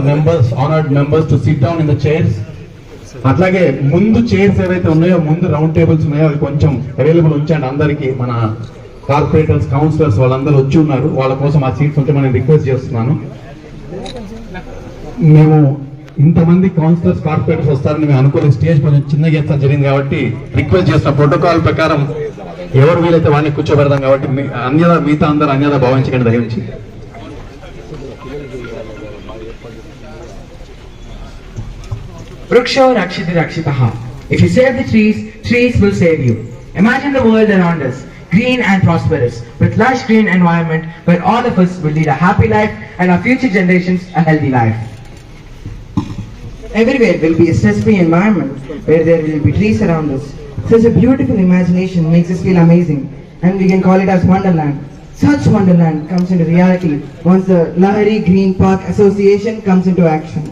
Members honoured members to sit down in the chairs అట్లాగే ముందు chairs ఏవైతే ఉన్నాయో ముందు రౌండ్ టేబుల్స్ ఉన్నాయో అవి కొంచెం అవైలబుల్ ఉంచండి. అందరికి మన కార్పొరేటర్స్ కౌన్సిలర్స్ వాళ్ళందరూ వచ్చి ఉన్నారు. వాళ్ళ కోసం ఆ సీట్స్ ఉంటే మనం రిక్వెస్ట్ చేస్తున్నాను. మేము ఇంతమంది కౌన్సిలర్స్ కార్పొరేటర్స్ వస్తారని మేము అనుకోని స్టేజ్ కొంచెం చిన్నగా చేస్తాం జరిగింది కాబట్టి రిక్వెస్ట్ చేస్తున్న ప్రోటోకాల్ ప్రకారం ఎవరు వీలైతే వాడిని కూర్చోబెడదాం కాబట్టి మీ- అన్యదా మిగతా అందరూ అన్యదా భావించకండి దయించి Vriksho Rakshiti Rakshitaha. If you save the trees, trees will save you. Imagine the world around us, green and prosperous, with lush green environment where all of us will lead a happy life and our future generations a healthy life. Everywhere will be a stress-free environment where there will be trees around us. Such a beautiful imagination makes us feel amazing and we can call it as Wonderland. Such Wonderland comes into reality once the Lahari Green Park Association comes into action.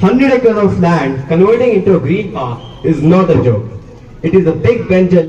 100 acres of land converting into a green park is not a joke. It is a big venture.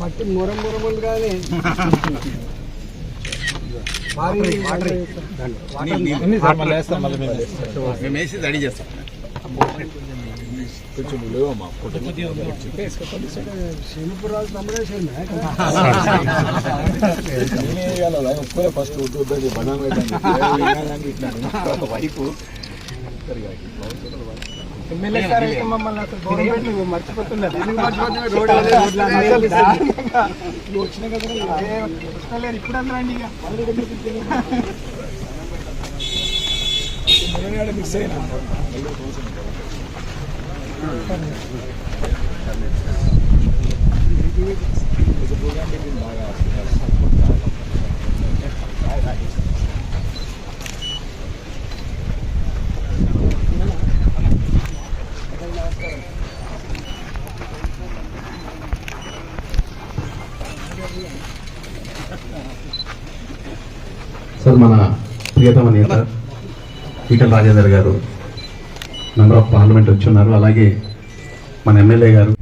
మట్టి మొరం మొరములు కానీ మేము. వేసి ready చేస్తాం. MLA. నువ్వు వచ్చిన కదా అదే వస్తలేరు ఇప్పుడు అందరూ అండి ఇక. మునగాడ మిస్ అయినా సార్ మన ప్రియతమ నేత ఈటల రాజేందర్ గారు మెంబర్ ఆఫ్ పార్లమెంట్ వచ్చి ఉన్నారు. అలాగే మన ఎమ్మెల్యే గారు